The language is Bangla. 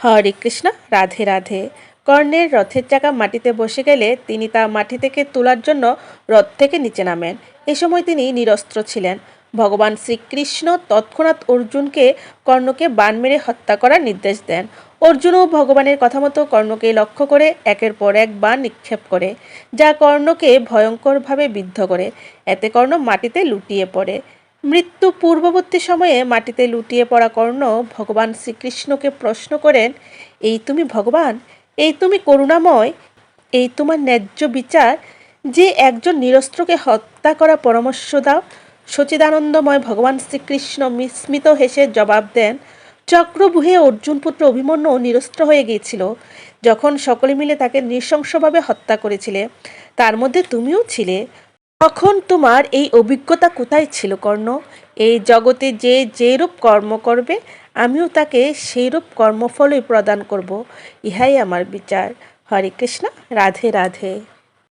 হরে কৃষ্ণ, রাধে রাধে। কর্ণের রথের চাকা মাটিতে বসে গেলে তিনি তা মাটি থেকে তোলার জন্য রথ থেকে নিচে নামেন। এ সময় তিনি নিরস্ত্র ছিলেন। ভগবান শ্রীকৃষ্ণ তৎক্ষণাৎ অর্জুনকে কর্ণকে বান মেরে হত্যা করার নির্দেশ দেন। অর্জুনও ভগবানের কথা মতো কর্ণকে লক্ষ্য করে একের পর এক বান নিক্ষেপ করে, যা কর্ণকে ভয়ঙ্করভাবে বিদ্ধ করে। এতে কর্ণ মাটিতে লুটিয়ে পড়ে। মৃত্যু পূর্ববর্তী সময়ে মাটিতে লুটিয়ে পড়া কর্ণ ভগবান শ্রীকৃষ্ণকে প্রশ্ন করেন, এই তুমি ভগবান? এই তুমি করুণাময়? এই তোমার ন্যায্য বিচার? যে একজন নিরস্ত্রকে হত্যা করা পরামর্শ দাও। সচিদানন্দময় ভগবান শ্রীকৃষ্ণ বিস্মিত হেসে জবাব দেন, চক্রবুহে অর্জুন পুত্র অভিমন্যু নিরস্ত্র হয়ে গিয়েছিল। যখন সকলে মিলে তাকে নৃশংসভাবে হত্যা করেছিলে, তার মধ্যে তুমিও ছিলে। তখন তোমার এই অভিজ্ঞতা কোথায় ছিল, কর্ণ? এই জগতে যে যেরূপ কর্ম করবে, আমিও তাকে সেইরূপ কর্মফলই প্রদান করব। ইহাই আমার বিচার। হরে কৃষ্ণ, রাধে রাধে।